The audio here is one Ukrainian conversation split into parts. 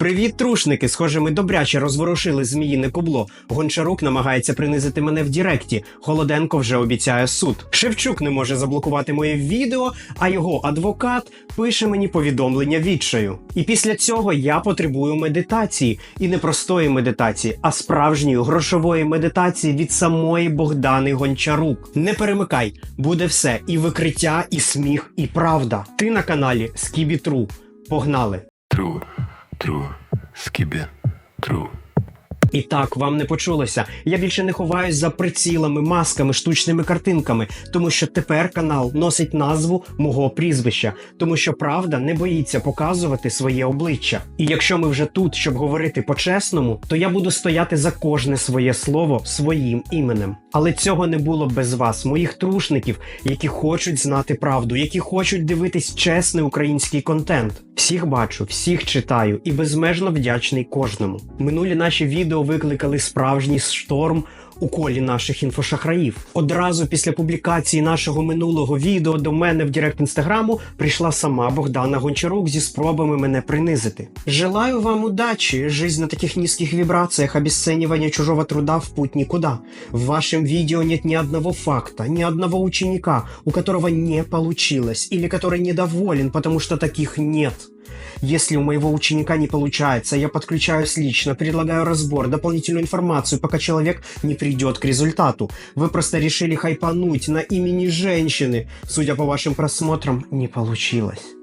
Привіт, трушники! Схоже, ми добряче розворушили зміїне кубло. Гончарук намагається принизити мене в Діректі. Холоденко вже обіцяє суд. Шевчук не може заблокувати моє відео, а його адвокат пише мені повідомлення відчаю. І після цього я потребую медитації. І не простої медитації, а справжньої грошової медитації від самої Богдани Гончарук. Не перемикай, буде все: і викриття, і сміх, і правда. Ти на каналі Скібітру. Погнали! True, true, skibbe, true. І так, вам не почулося. Я більше не ховаюсь за прицілами, масками, штучними картинками, тому що тепер канал носить назву мого прізвища, тому що правда не боїться показувати своє обличчя. І якщо ми вже тут, щоб говорити по-чесному, то я буду стояти за кожне своє слово своїм іменем. Але цього не було без вас, моїх трушників, які хочуть знати правду, які хочуть дивитись чесний український контент. Всіх бачу, всіх читаю і безмежно вдячний кожному. Минулі наші відео викликали справжній шторм у колі наших інфошахраїв. Одразу після публікації нашого минулого відео до мене в Директ інстаграму прийшла сама Богдана Гончарук зі спробами мене принизити. Желаю вам удачи. Жизнь на таких низких вибрациях, обесценивание чужого труда в путь никуда. В вашем видео нет ни одного факта, ни одного ученика, у которого не получилось или который недоволен, потому что таких нет. Если у моего ученика не получается, я подключаюсь лично, предлагаю разбор, дополнительную информацию, пока человек не придет к результату. Вы просто решили хайпануть на имени женщины. Судя по вашим просмотрам, не получилось.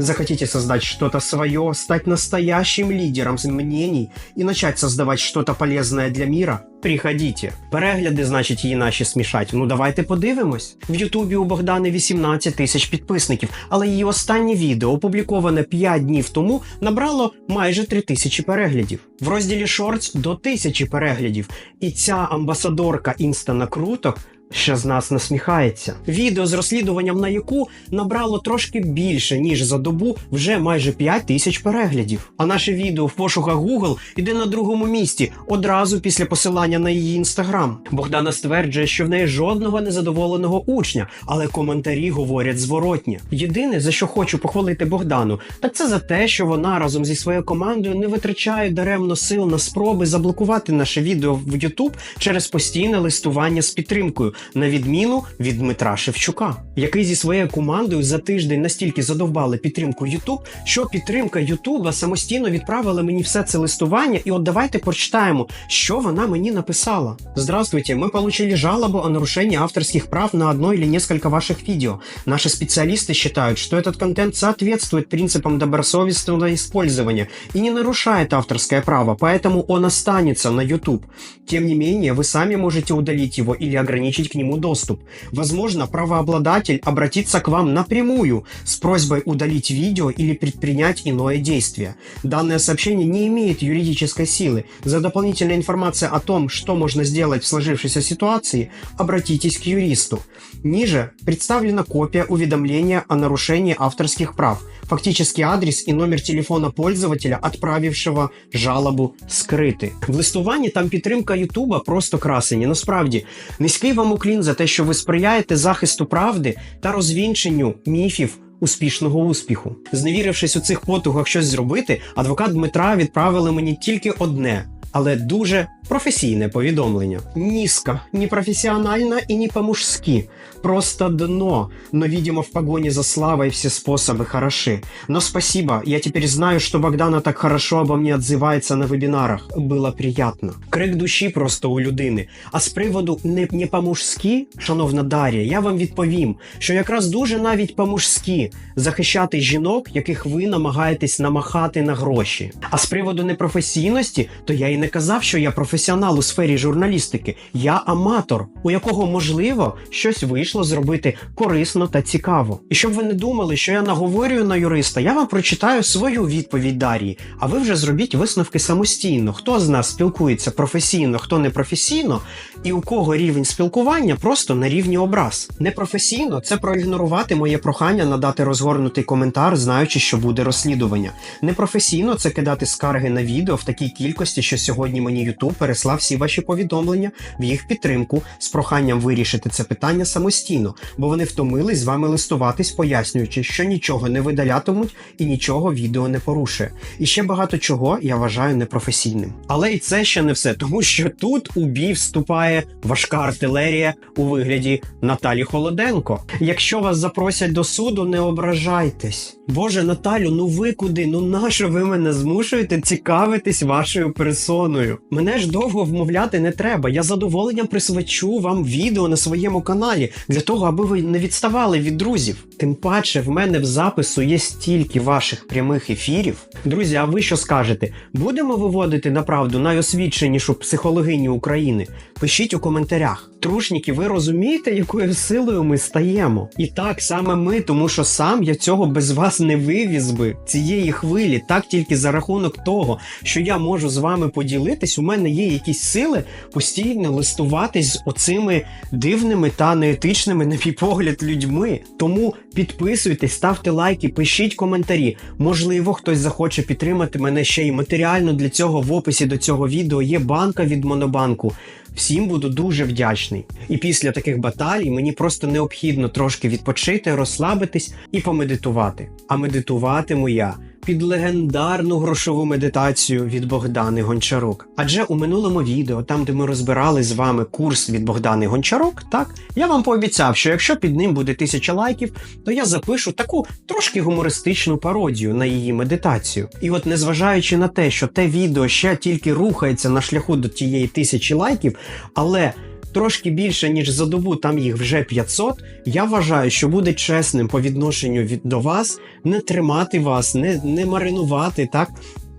Захотите создать что-то свое, стать настоящим лидером мнений и начать создавать что-то полезное для мира? Приходите. Перегляди, значить, її наші смішать. Ну давайте подивимось. В Ютубі у Богдани 18 тисяч підписників, але її останнє відео, опубліковане 5 днів тому, набрало майже 3 тисячі переглядів. В розділі Shorts до тисячі переглядів. І ця амбасадорка інста-накруток ще з нас насміхається. Відео з розслідуванням на яку набрало трошки більше, ніж за добу, вже майже 5 тисяч переглядів. А наше відео в пошуках Google іде на другому місці одразу після посилання на її інстаграм. Богдана стверджує, що в неї жодного незадоволеного учня, але коментарі говорять зворотнє. Єдине, за що хочу похвалити Богдану, так це за те, що вона разом зі своєю командою не витрачає даремно сил на спроби заблокувати наше відео в YouTube через постійне листування з підтримкою, на відміну від Дмитра Шевчука, який зі своєю командою за тиждень настільки задовбали підтримку YouTube, що підтримка Ютуба самостійно відправила мені все це листування. І от давайте прочитаємо, що вона мені написала. Здравствуйте, мы получили жалобу о нарушении авторских прав на одно или несколько ваших видео. Наши специалисты считают, что этот контент соответствует принципам добросовестного использования и не нарушает авторское право, поэтому он останется на YouTube. Тем не менее, вы сами можете удалить его или ограничить к нему доступ. Возможно, правообладатель обратится к вам напрямую с просьбой удалить видео или предпринять иное действие. Данное сообщение не имеет юридической силы. За дополнительной информацией о том, что можно сделать в сложившейся ситуации, обратитесь к юристу. Ниже представлена копия уведомления о нарушении авторских прав, фактический адрес и номер телефона пользователя, отправившего жалобу, скрити. В листуванні там підтримка Ютуба просто красені. Насправді, низький вам уклін за те, що ви сприяєте захисту правди та розвінченню міфів. Успішного успіху, зневірившись у цих потугах щось зробити, адвокат Дмитра відправили мені тільки одне, але дуже професійне повідомлення. Низко, непрофесіонально і не по-мужски. Просто дно. Но, видимо, в погоне за славой все способы хороши. Но спасибо, я теперь знаю, что Богдана так хорошо обо мне отзывается на вебінарах. Было приятно. Крик душі просто у людини. А з приводу не, не по-мужськи, шановна Дар'я, я вам відповім, що якраз дуже навіть по-мужськи захищати жінок, яких ви намагаєтесь намахати на гроші. А з приводу непрофесійності, то я і не казав, що я професіонал у сфері журналістики. Я аматор, у якого можливо щось вийшло зробити корисно та цікаво. І щоб ви не думали, що я наговорюю на юриста, я вам прочитаю свою відповідь Дар'ї, а ви вже зробіть висновки самостійно. Хто з нас спілкується професійно, хто не професійно, і у кого рівень спілкування просто на рівні образ. Непрофесійно це проігнорувати моє прохання надати розгорнутий коментар, знаючи, що буде розслідування. Непрофесійно це кидати скарги на відео в такій кількості, що сьогодні мені YouTube переслав всі ваші повідомлення в їх підтримку з проханням вирішити це питання самостійно, бо вони втомились з вами листуватись, пояснюючи, що нічого не видалятимуть і нічого відео не порушує. І ще багато чого я вважаю непрофесійним. Але і це ще не все, тому що тут у бій вступає важка артилерія у вигляді Наталі Холоденко. Якщо вас запросять до суду, не ображайтесь. Боже, Наталю, ну ви куди? Ну нащо ви мене змушуєте цікавитись вашою персоною? Мене ж довго вмовляти не треба. Я задоволенням присвячу вам відео на своєму каналі для того, аби ви не відставали від друзів. Тим паче, в мене в запису є стільки ваших прямих ефірів. Друзі, а ви що скажете? Будемо виводити на правду найосвіченішу психологиню України? Пишіть у коментарях. Трушніки, ви розумієте, якою силою ми стаємо? І так саме ми, тому що сам я цього без вас не вивіз би цієї хвилі, так тільки за рахунок того, що я можу з вами поділитись. У мене є якісь сили постійно листуватись з оцими дивними та неетичними, на мій погляд, людьми. Тому підписуйтесь, ставте лайки, пишіть коментарі. Можливо, хтось захоче підтримати мене ще й матеріально. Для цього в описі до цього відео є банка від Монобанку. Всім буду дуже вдячний. І після таких баталій мені просто необхідно трошки відпочити, розслабитись і помедитувати. А медитуватиму я під легендарну грошову медитацію від Богдани Гончарук. Адже у минулому відео, там де ми розбирали з вами курс від Богдани Гончарук, так я вам пообіцяв, що якщо під ним буде тисяча лайків, то я запишу таку трошки гумористичну пародію на її медитацію. І от, незважаючи на те, що те відео ще тільки рухається на шляху до тієї тисячі лайків, але трошки більше ніж за добу, там їх вже 500, Я вважаю, що буде чесним по відношенню від до вас не тримати вас, не, не маринувати, так.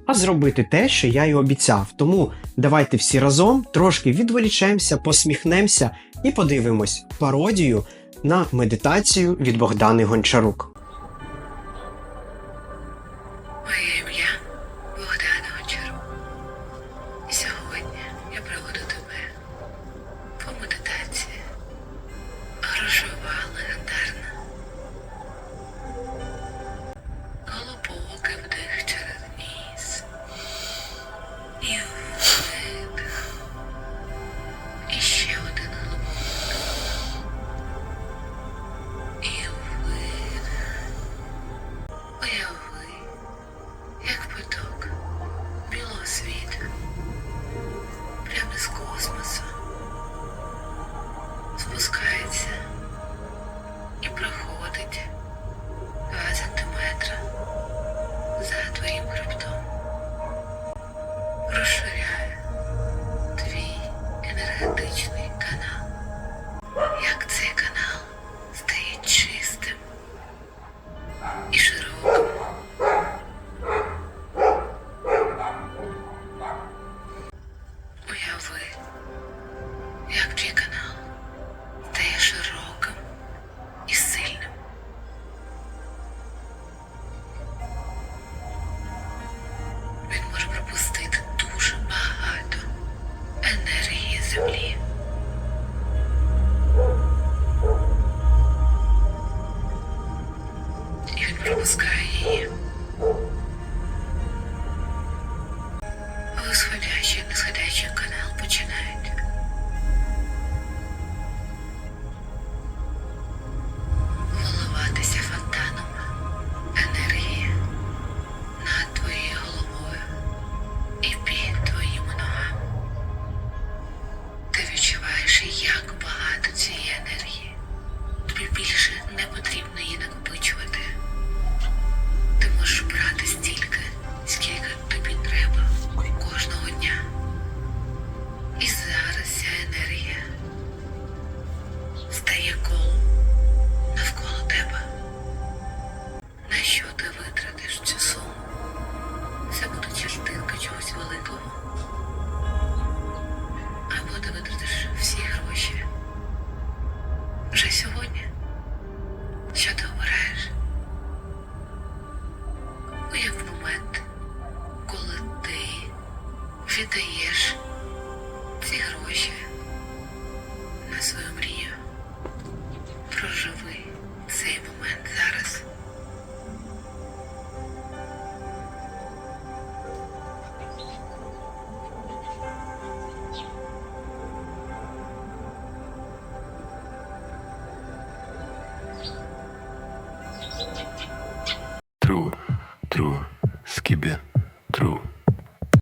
А зробити те, що я й обіцяв. Тому давайте всі разом трошки відволічемося, посміхнемося і подивимось пародію на медитацію від Богдани Гончарук. Її.